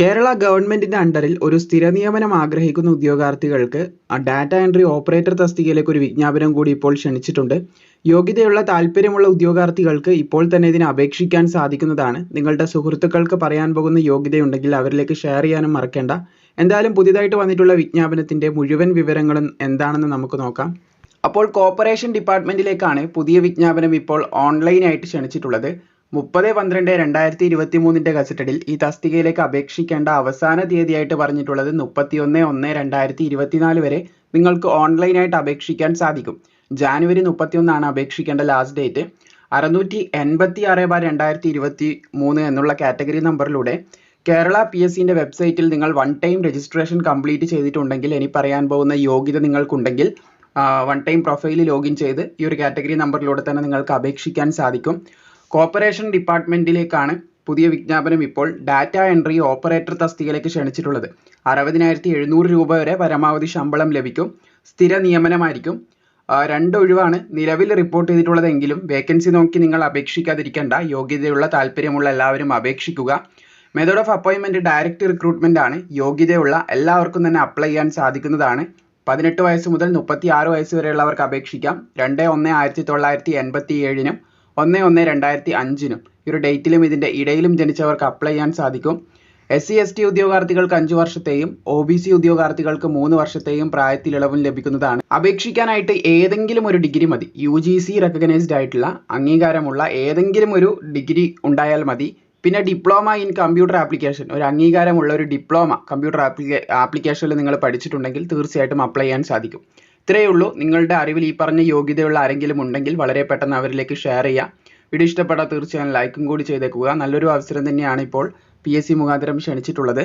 കേരള ഗവൺമെന്റിന്റെ അണ്ടറിൽ ഒരു സ്ഥിര നിയമനം ആഗ്രഹിക്കുന്ന ഉദ്യോഗാർത്ഥികൾക്ക് ഡാറ്റ എൻട്രി ഓപ്പറേറ്റർ തസ്തികയിലേക്ക് ഒരു വിജ്ഞാപനം കൂടി ഇപ്പോൾ ക്ഷണിച്ചിട്ടുണ്ട്. യോഗ്യതയുള്ള താല്പര്യമുള്ള ഉദ്യോഗാർത്ഥികൾക്ക് ഇപ്പോൾ തന്നെ ഇതിന് അപേക്ഷിക്കാൻ സാധിക്കുന്നതാണ്. നിങ്ങളുടെ സുഹൃത്തുക്കൾക്ക് പറയാൻ പോകുന്ന യോഗ്യതയുണ്ടെങ്കിൽ അവരിലേക്ക് ഷെയർ ചെയ്യാനും മറക്കേണ്ട. എന്തായാലും പുതിയതായിട്ട് വന്നിട്ടുള്ള വിജ്ഞാപനത്തിന്റെ മുഴുവൻ വിവരങ്ങളും എന്താണെന്ന് നമുക്ക് നോക്കാം. അപ്പോൾ കോർപ്പറേഷൻ ഡിപ്പാർട്ട്മെന്റിലേക്കാണ് പുതിയ വിജ്ഞാപനം ഇപ്പോൾ ഓൺലൈനായിട്ട് ക്ഷണിച്ചിട്ടുള്ളത്. മുപ്പത് പന്ത്രണ്ട് രണ്ടായിരത്തി ഇരുപത്തി മൂന്നിന്റെ ഗസറ്റഡിൽ ഈ തസ്തികയിലേക്ക് അപേക്ഷിക്കേണ്ട അവസാന തീയതിയായിട്ട് പറഞ്ഞിട്ടുള്ളത് മുപ്പത്തിയൊന്ന് ഒന്ന് രണ്ടായിരത്തി ഇരുപത്തിനാല് വരെ നിങ്ങൾക്ക് ഓൺലൈനായിട്ട് അപേക്ഷിക്കാൻ സാധിക്കും. ജാനുവരി മുപ്പത്തിയൊന്നാണ് അപേക്ഷിക്കേണ്ട ലാസ്റ്റ് ഡേറ്റ്. അറുന്നൂറ്റി എൺപത്തി ആറ് ബാർ രണ്ടായിരത്തി ഇരുപത്തി മൂന്ന് എന്നുള്ള കാറ്റഗറി നമ്പറിലൂടെ കേരള പി എസ് സിന്റെ വെബ്സൈറ്റിൽ നിങ്ങൾ വൺ ടൈം രജിസ്ട്രേഷൻ കംപ്ലീറ്റ് ചെയ്തിട്ടുണ്ടെങ്കിൽ ഇനി പറയാൻ പോകുന്ന യോഗ്യത നിങ്ങൾക്കുണ്ടെങ്കിൽ വൺ ടൈം പ്രൊഫൈൽ ലോഗിൻ ചെയ്ത് ഈ ഒരു കാറ്റഗറി നമ്പറിലൂടെ തന്നെ നിങ്ങൾക്ക് അപേക്ഷിക്കാൻ സാധിക്കും. കോർപ്പറേഷൻ ഡിപ്പാർട്ട്മെന്റിലേക്കാണ് പുതിയ വിജ്ഞാപനം ഇപ്പോൾ ഡാറ്റ എൻട്രി ഓപ്പറേറ്റർ തസ്തികയിലേക്ക് ക്ഷണിച്ചിട്ടുള്ളത്. അറുപതിനായിരത്തി എഴുന്നൂറ് രൂപ വരെ പരമാവധി ശമ്പളം ലഭിക്കും. സ്ഥിര നിയമനമായിരിക്കും. രണ്ട് ഒഴിവാണ് നിലവിൽ റിപ്പോർട്ട് ചെയ്തിട്ടുള്ളതെങ്കിലും വേക്കൻസി നോക്കി നിങ്ങൾ അപേക്ഷിക്കാതിരിക്കേണ്ട. യോഗ്യതയുള്ള താല്പര്യമുള്ള എല്ലാവരും അപേക്ഷിക്കുക. മെത്തേഡ് ഓഫ് അപ്പോയിൻമെന്റ് ഡയറക്റ്റ് റിക്രൂട്ട്മെന്റ് ആണ്. യോഗ്യതയുള്ള എല്ലാവർക്കും തന്നെ അപ്ലൈ ചെയ്യാൻ സാധിക്കുന്നതാണ്. പതിനെട്ട് വയസ്സ് മുതൽ മുപ്പത്തി ആറ് വയസ്സ് വരെയുള്ളവർക്ക് അപേക്ഷിക്കാം. രണ്ട് ഒന്ന് ആയിരത്തി തൊള്ളായിരത്തി എൺപത്തി ഏഴിനും ഒന്ന് ഒന്ന് രണ്ടായിരത്തി അഞ്ചിനും. ഈ ഒരു ഡേറ്റിലും ഇതിന്റെ ഇടയിലും ജനിച്ചവർക്ക് അപ്ലൈ ചെയ്യാൻ സാധിക്കും. എസ് സി എസ് ടി ഉദ്യോഗാർത്ഥികൾക്ക് അഞ്ച് വർഷത്തെയും ഒ ബി സി ഉദ്യോഗാർത്ഥികൾക്ക് മൂന്ന് വർഷത്തെയും പ്രായത്തിൽ ഇളവും ലഭിക്കുന്നതാണ്. അപേക്ഷിക്കാനായിട്ട് ഏതെങ്കിലും ഒരു ഡിഗ്രി മതി. യു ജി സി റെക്കഗ്നൈസ്ഡ് ആയിട്ടുള്ള അംഗീകാരമുള്ള ഏതെങ്കിലും ഒരു ഡിഗ്രി ഉണ്ടായാൽ മതി. പിന്നെ ഡിപ്ലോമ ഇൻ കമ്പ്യൂട്ടർ ആപ്ലിക്കേഷൻ. ഒരു അംഗീകാരമുള്ള ഒരു ഡിപ്ലോമ കമ്പ്യൂട്ടർ ആപ്ലിക്കേ ആപ്ലിക്കേഷനിൽ നിങ്ങൾ പഠിച്ചിട്ടുണ്ടെങ്കിൽ തീർച്ചയായിട്ടും അപ്ലൈ ചെയ്യാൻ സാധിക്കും. ഇത്രയേ ഉള്ളൂ നിങ്ങളുടെ അറിവിൽ ഈ പറഞ്ഞ യോഗ്യതയുള്ള ആരെങ്കിലും ഉണ്ടെങ്കിൽ വളരെ പെട്ടെന്ന് അവരിലേക്ക് ഷെയർ ചെയ്യുക വീഡിയോ ഇഷ്ടപ്പെട്ടാൽ തീർച്ചയായും ലൈക്കും കൂടി ചെയ്തേക്കുക. നല്ലൊരു അവസരം തന്നെയാണ് ഇപ്പോൾ പി എസ് സി മുഖാന്തരം ക്ഷണിച്ചിട്ടുള്ളത്.